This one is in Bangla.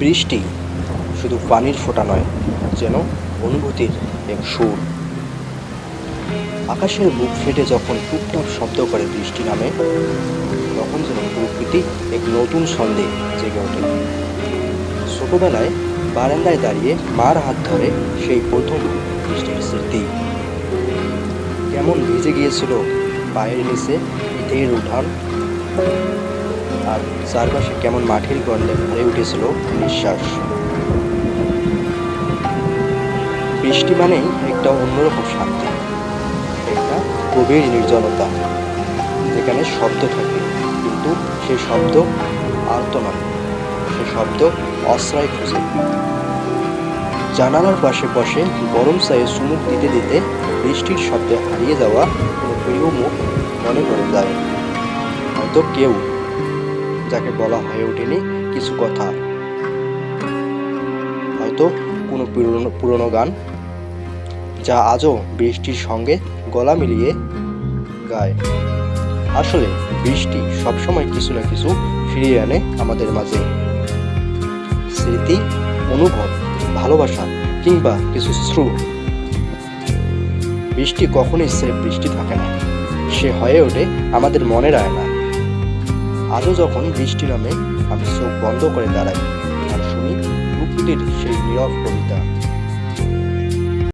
বৃষ্টি শুধু পানির ফোঁটা নয়, যেন অনুভূতির এক সুর। আকাশের বুক ফেটে যখন টুকটাক শব্দ করে বৃষ্টি নামে, তখন যেন প্রকৃতি এক নতুন সন্দেহ জেগে ওঠে। ছোটবেলায় বারান্দায় দাঁড়িয়ে মার হাত ধরে সেই প্রথম বৃষ্টির স্মৃতি। কেমন ভিজে গিয়েছিল পায়ের নিচে ইটের উঠান। আর চারপাশে কেমন মাটির গন্ধে ভরে উঠেছিল নিঃশ্বাস। বৃষ্টি মানেই একটা অন্যরকম শান্তি, একটা গভীর নির্জনতা, যেখানে শব্দ থাকে, কিন্তু সেই শব্দ আর্ত নয়, সে শব্দ আশ্রয় খুঁজে। জানালার পাশে বসে গরম চায়ে চুমুক দিতে দিতে বৃষ্টির শব্দে হারিয়ে যাওয়া কোনো প্রিয় মুখ মনে পড়ে যায়। হয়তো কেউ যাকে বলা হয়ে ওঠেনি কিছু কথা। হয়তো কোনো পুরনো পুরনো গান, যা আজও বৃষ্টির সঙ্গে গলা মিলিয়ে গায়। আসলে বৃষ্টি সবসময় কিছু না কিছু ফিরিয়ে আনে আমাদের মাঝে। স্মৃতি, অনুভব, ভালোবাসা কিংবা কিছু শ্রু। বৃষ্টি কখনোই সে বৃষ্টি থাকে না। সে হয়ে ওঠে আমাদের মনের আয়না। আজও যখন বৃষ্টি নামে, আমি চোখ বন্ধ করে দাঁড়াই। আর শুনি প্রকৃতির সেই নীরব কবিতা।